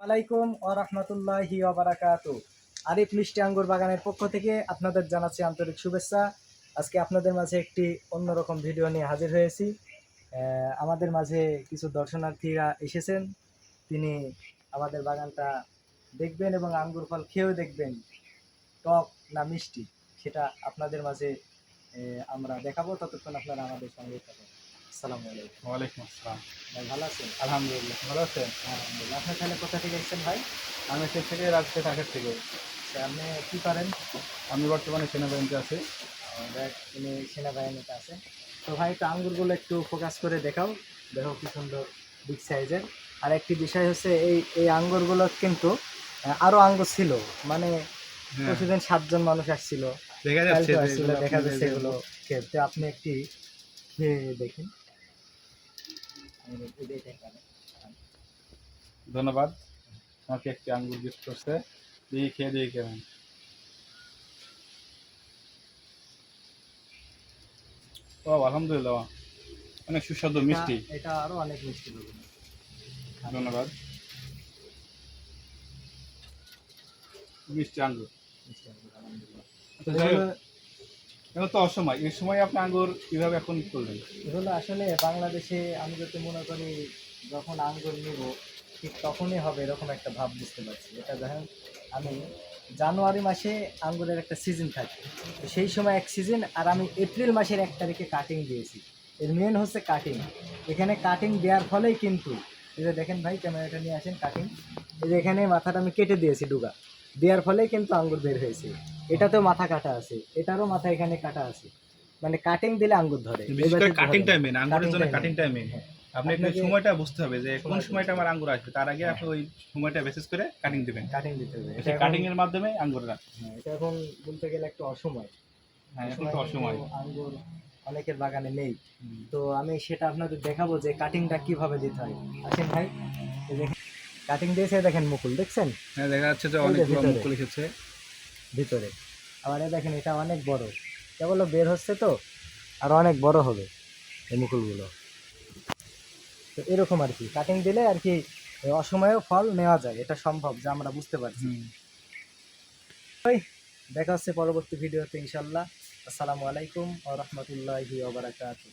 আলাইকুম ও রহমতুল্লাহি ওবারাকাত। আরিফ মিষ্টি আঙ্গুর বাগানের পক্ষ থেকে আপনাদের জানাচ্ছি আন্তরিক শুভেচ্ছা। আজকে আপনাদের মাঝে একটি অন্যরকম ভিডিও নিয়ে হাজির হয়েছি। আমাদের মাঝে কিছু দর্শনার্থীরা এসেছেন। তিনি আমাদের বাগানটা দেখবেন এবং আঙ্গুর ফল খেয়েও দেখবেন। টক না মিষ্টি, সেটা আপনাদের মাঝে আমরা দেখাবো। ততক্ষণ আপনারা আমাদের সঙ্গে থাকুন। আসসালামু আলাইকুম। ওয়ালাইকুম আসসালাম। ভাই ভালো আছেন? আলহামদুলিল্লাহ ভালো আছেন? আলহামদুলিল্লাহ। আপনি তাহলে কোথা থেকে এসেছেন ভাই? আমি থেকে রাজশাহী ঢাকার থেকে। আচ্ছা, আপনি কি করেন? আমি বর্তমানে সেনাবাহিনীতে আছি। তিনি সেনাবাহিনীতে আছে তো ভাই একটু আঙ্গুরগুলো একটু ফোকাস করে দেখাও। দেখো কি সুন্দর বিগ সাইজের আর একটি বিষয় হচ্ছে এই এই আঙ্গুরগুলো কিন্তু আহ, আরও আঙ্গুর ছিল। মানে হ্যাঁ, প্রতিদিন সাতজন মানুষ আসছিল। দেখা যাচ্ছে দেখা যাচ্ছে এগুলো খেতে। আপনি একটি খেয়ে দেখেন আঙ্গুর, এই দেখেন এখানে। ধন্যবাদ। আমাকে একটি আঙ্গুর গিফট করছে। দিয়ে খেয়ে দিয়ে কেমন? ও আলহামদুলিল্লাহ। অনেক সুস্বাদু মিষ্টি। এটা- আরও অনেক মিষ্টি ধন্যবাদ। মিষ্টি আঙ্গুর। মিষ্টি আঙ্গুর, আলহামদুলিল্লাহ। এখন তো অসময়। এই সময় আপনি আঙ্গুর কীভাবে এখন করলেন? এগুলো আসলে বাংলাদেশে আমি যদি মনে করি যখন আঙ্গুর নিব, ঠিক তখনই হবে এরকম একটা ভাব বুঝতে পারছি। এটা দেখেন আমি জানুয়ারি মাসে আঙ্গুরের একটা সিজন থাকে। সেই সময় এক সিজন আর আমি এপ্রিল মাসের এক তারিখে কাটিং দিয়েছি। এর মেন হচ্ছে কাটিং এখানে কাটিং দেওয়ার ফলেই কিন্তু এই যে দেখেন ভাই ক্যামেরাটা নিয়ে আসেন কাটিং এই যে এখানে মাথাটা আমি কেটে দিয়েছি ডুগা। দেওয়ার ফলেই কিন্তু আঙ্গুর বের হয়েছে। এটাতেও মাথা কাটা আছে এটারও মাথা এখানে কাটা আছে। মানে কাটিং দিলে আঙ্গুর ধরে বিশেষ করে এবার তো কাটিং ধরে না। টাইমে আঙ্গুরের জন্য Cutting কাটিং টাইমে হ্যাঁ। আপনি একটু সময়টা বুঝতে হবে যে কোন সময়টা আমার আঙ্গুর আসবে তার আগে আপনি ওই সময়টা বেসিস করে কাটিং দিবেন। কাটিং দিতে হবে। সেই কাটিং এর মাধ্যমে আঙ্গুর হ্যাঁ, এটা এখন বলতে গেলে একটা অসময়। হ্যাঁ এখন তো অসময়। আঙ্গুর অনেকের বাগানে নেই। তো আমি সেটা আপনাদের দেখাবো যে কাটিংটা কীভাবে দিতে হয়। আসেন ভাই কাটিং দিয়েছে দেখেন মুকুল দেখছেন? হ্যাঁ দেখা যাচ্ছে যে অনেকগুলো মুকুল এসেছে। ভিতরে। আবার দেখেন এটা অনেক বড়। কেবল বের হচ্ছে তো আর অনেক বড় হবে এই মুকুলগুলো। তো এরকম আর কি কাটিং দিলে আর কি অসময়েও ফল নেওয়া যায় এটা সম্ভব যা আমরা বুঝতে পারছি। তাই দেখা হচ্ছে পরবর্তী ভিডিওতে ইনশাল্লাহ। আসসালামু আলাইকুম ও রহমতুল্লাহি ওবরাকাতুহ